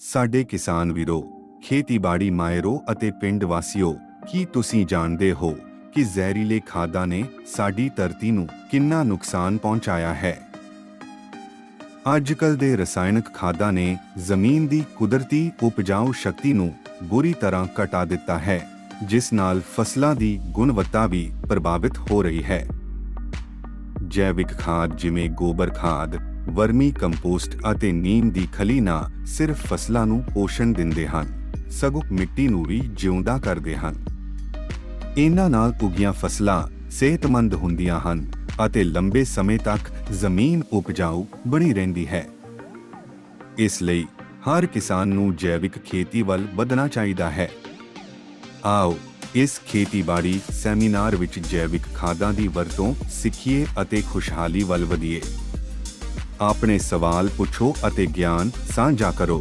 ਸਾਡੇ ਕਿਸਾਨ ਵੀਰੋ, ਖੇਤੀਬਾੜੀ ਮਾਇਰੋ ਅਤੇ ਪਿੰਡ ਵਾਸੀਓ, ਕੀ ਤੁਸੀਂ ਜਾਣਦੇ ਹੋ ਕਿ ਜ਼ਹਿਰੀਲੇ ਖਾਦਾਂ ਨੇ ਸਾਡੀ ਧਰਤੀ ਨੂੰ ਕਿੰਨਾ ਨੁਕਸਾਨ ਪਹੁੰਚਾਇਆ ਹੈ? ਅੱਜਕੱਲ ਦੇ ਰਸਾਇਣਕ ਖਾਦਾਂ ਨੇ ਜ਼ਮੀਨ ਦੀ ਕੁਦਰਤੀ ਉਪਜਾਊ ਸ਼ਕਤੀ ਨੂੰ ਬੁਰੀ ਤਰ੍ਹਾਂ ਘਟਾ ਦਿੱਤਾ ਹੈ, ਜਿਸ ਨਾਲ ਫਸਲਾਂ ਦੀ ਗੁਣਵੱਤਾ ਵੀ ਪ੍ਰਭਾਵਿਤ ਹੋ ਰਹੀ ਹੈ। ਜੈਵਿਕ ਖਾਦ ਜਿਵੇਂ ਗੋਬਰ ਖਾਦ ਵਰਮੀ ਕੰਪੋਸਟ ਅਤੇ ਨੀਮ ਦੀ ਖਲੀ ਨਾ ਸਿਰਫ ਫਸਲਾਂ ਨੂੰ ਪੋਸ਼ਣ ਦਿੰਦੇ ਹਨ। ਸਗੋਂ ਮਿੱਟੀ ਨੂੰ ਵੀ ਜਿਉਂਦਾ ਕਰਦੇ ਹਨ। ਇਹਨਾਂ ਨਾਲ ਉਗੀਆਂ ਫਸਲਾਂ ਸਿਹਤਮੰਦ ਹੁੰਦੀਆਂ ਹਨ ਅਤੇ ਲੰਬੇ ਸਮੇਂ ਤੱਕ ਜ਼ਮੀਨ ਉਪਜਾਊ ਬਣੀ ਰਹਿੰਦੀ ਹੈ। ਇਸ ਲਈ ਹਰ ਕਿਸਾਨ ਨੂੰ ਜੈਵਿਕ ਖੇਤੀ ਵੱਲ ਵਧਣਾ ਚਾਹੀਦਾ ਹੈ। ਆਓ ਇਸ ਖੇਤੀਬਾੜੀ ਸੈਮੀਨਾਰ ਵਿੱਚ ਜੈਵਿਕ ਖਾਦਾਂ ਦੀ ਵਰਤੋਂ ਸਿੱਖੀਏ ਅਤੇ ਖੁਸ਼ਹਾਲੀ ਵੱਲ ਵਧੀਏ। ਆਪਣੇ ਸਵਾਲ ਪੁੱਛੋ ਅਤੇ ਗਿਆਨ ਸਾਂਝਾ ਕਰੋ।